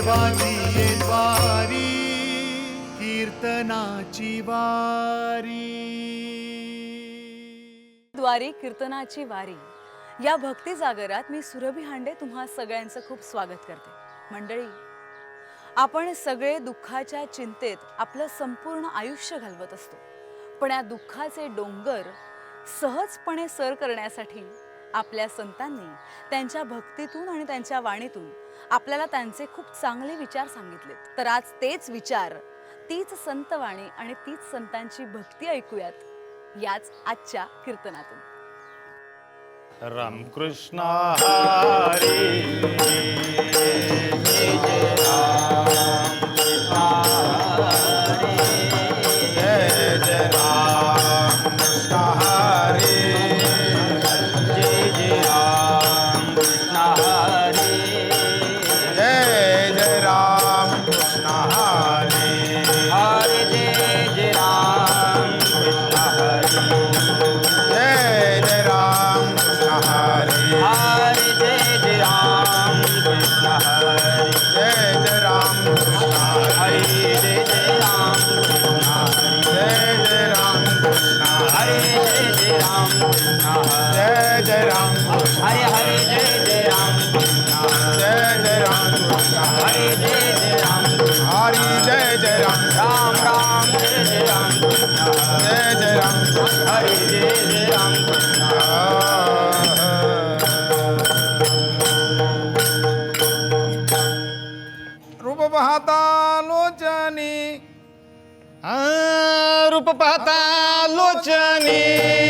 देवाची वारी कीर्तनाची वारी. द्वारी कीर्तनाची वारी. या भक्ती जागरात मी सुरभी हांडे तुम्हा सगळ्यांचं खूप स्वागत करते. मंडळी आपण सगळे दुःखाच्या चिंतेत आपलं संपूर्ण आयुष्य घालवत असतो. पण या दुःखाचे डोंगर सहजपणे सर करण्यासाठी आपल्या संतांनी त्यांच्या भक्तीतून आणि त्यांच्या वाणीतून आपल्याला त्यांचे खूप चांगले विचार सांगितलेत. तर आज तेच विचार तीच संतवाणी आणि तीच संतांची भक्ती ऐकूयात याच आजच्या कीर्तनातून. रामकृष्ण हरी. आता लोचनी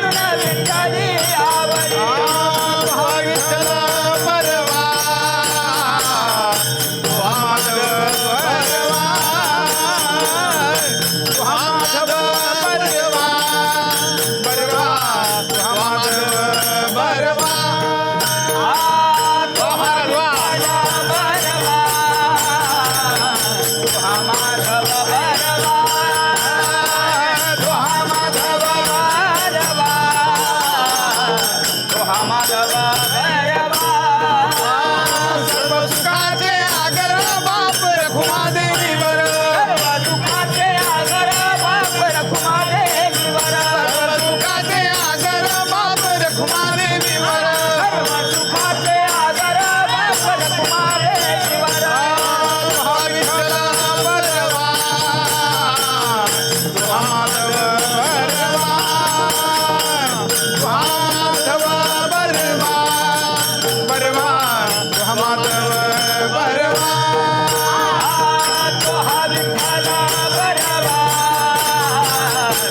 கருணா வெட்டாதே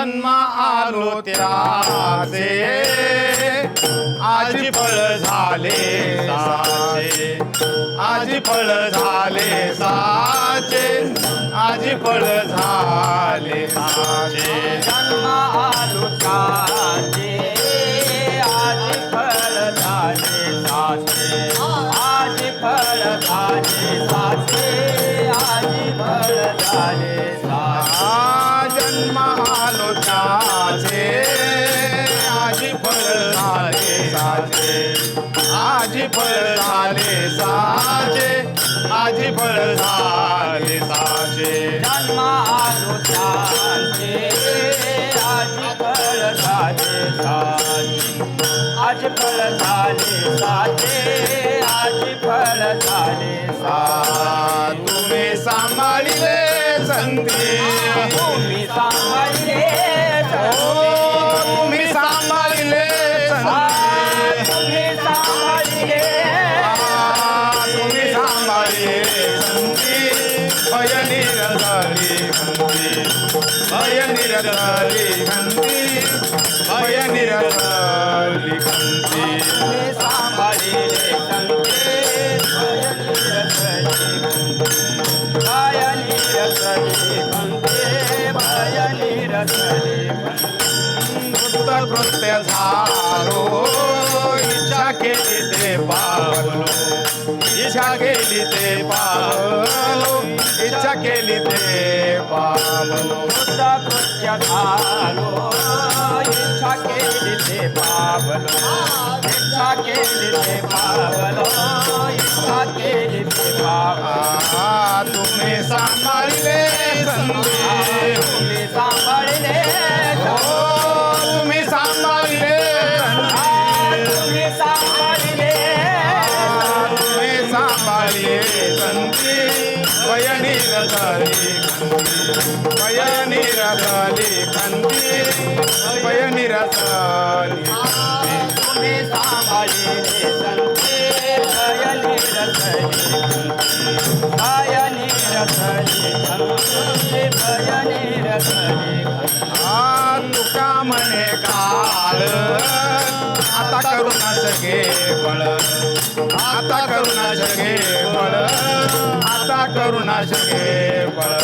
जन्म आलो त्याचे आज फळ झाले साचे. आज फळ झाले साचे. आज फळ झाले साचे. जन्म आलो साचे. आज फळ झाले साचे. आज फळ झाले साचे. आज फळ झाले झाले साचे आज फळ झाले आ, तुम्ही सांभाळिले संधी. तुम्ही सांभाळले ओ, तुम्ही सांभाळिले तुम्ही सांभाळले तुम्ही भय खंती भय निरझाली कृत्य झालो. इच्छा केली ते पावलो. इच्छा केली ते पावलो. इच्छा केली ते पावलो. कृत्य झालो. इच्छा केली ते पावलो. इच्छा केली ते पावलो. इच्छा केली ते पावलो. तुम्ही सांभाळले संधी. आ तुका म्हणे काळ आता करू ना शके बळ आता करू ना शके बळ आता करू ना शके बळ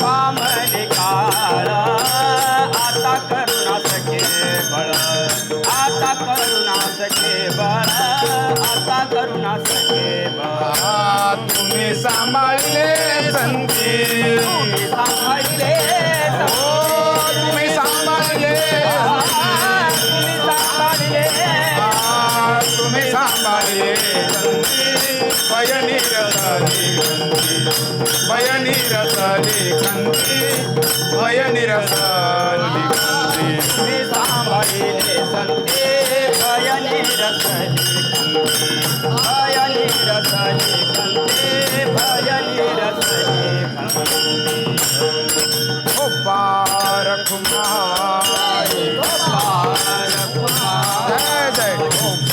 पामले काळ आता करुणा बळ आता करुणा सखे बळ आता करुणा सखे बळ तुम्ही सांभाळले संधी तुम्ही सांभाळले सांभाळले तुम्ही सांभाळले आ, तुम्ही सांभाळले वयनी रसाली वयनी रसाली खंती वयनी रसाली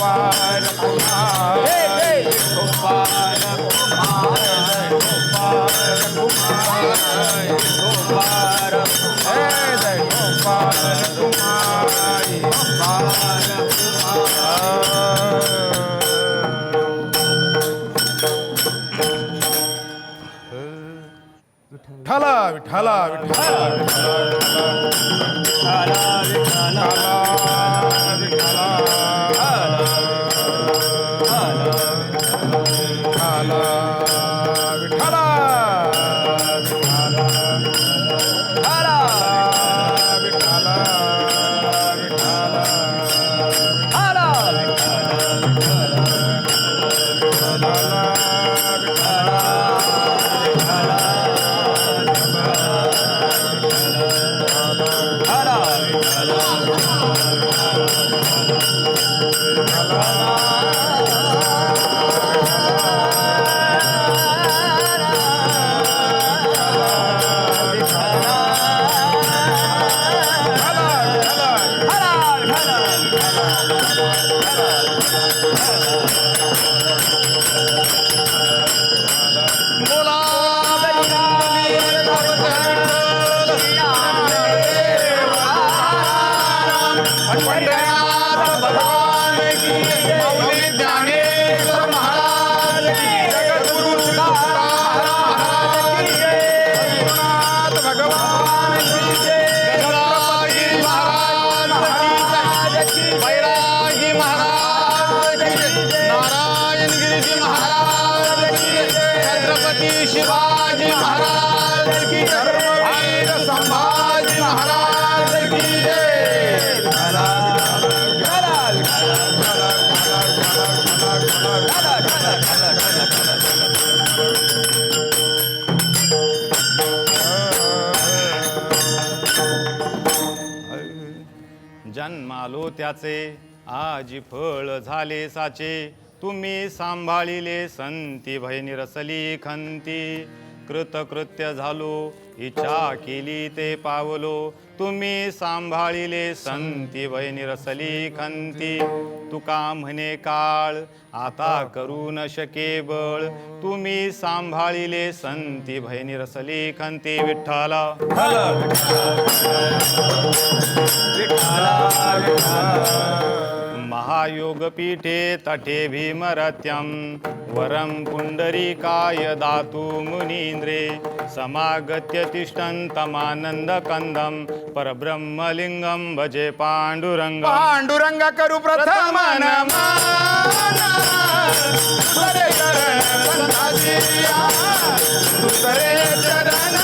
ओ बारक कुमार ओ बारक माई जय जय ओ विठ्ठला विठ्ठला विठ्ठला विठ्ठला जन्मालो त्याचे आजी फळ झाले साचे. तुम्ही सांभाळिले संती भय निरसली खंती. कृतकृत्य झालो इच्छा केली ते पावलो तुम्ही सांभाळिले संती भय निरसली खंती. तुका म्हणे काळ आता करू न शके बळ. तुम्ही सांभाळिले संती भय निरसली खंती. विठ्ठाला. महायोगपीठे तटे भीमरत्यं वरं पुण्डरीकाय दातु मुनीन्द्रे। समागत्य तिष्ठन्तमानन्दकन्दं। परब्रह्मलिङ्गं भजे पाण्डुरङ्ग। पाण्डुरङ्ग करू प्रथम चरण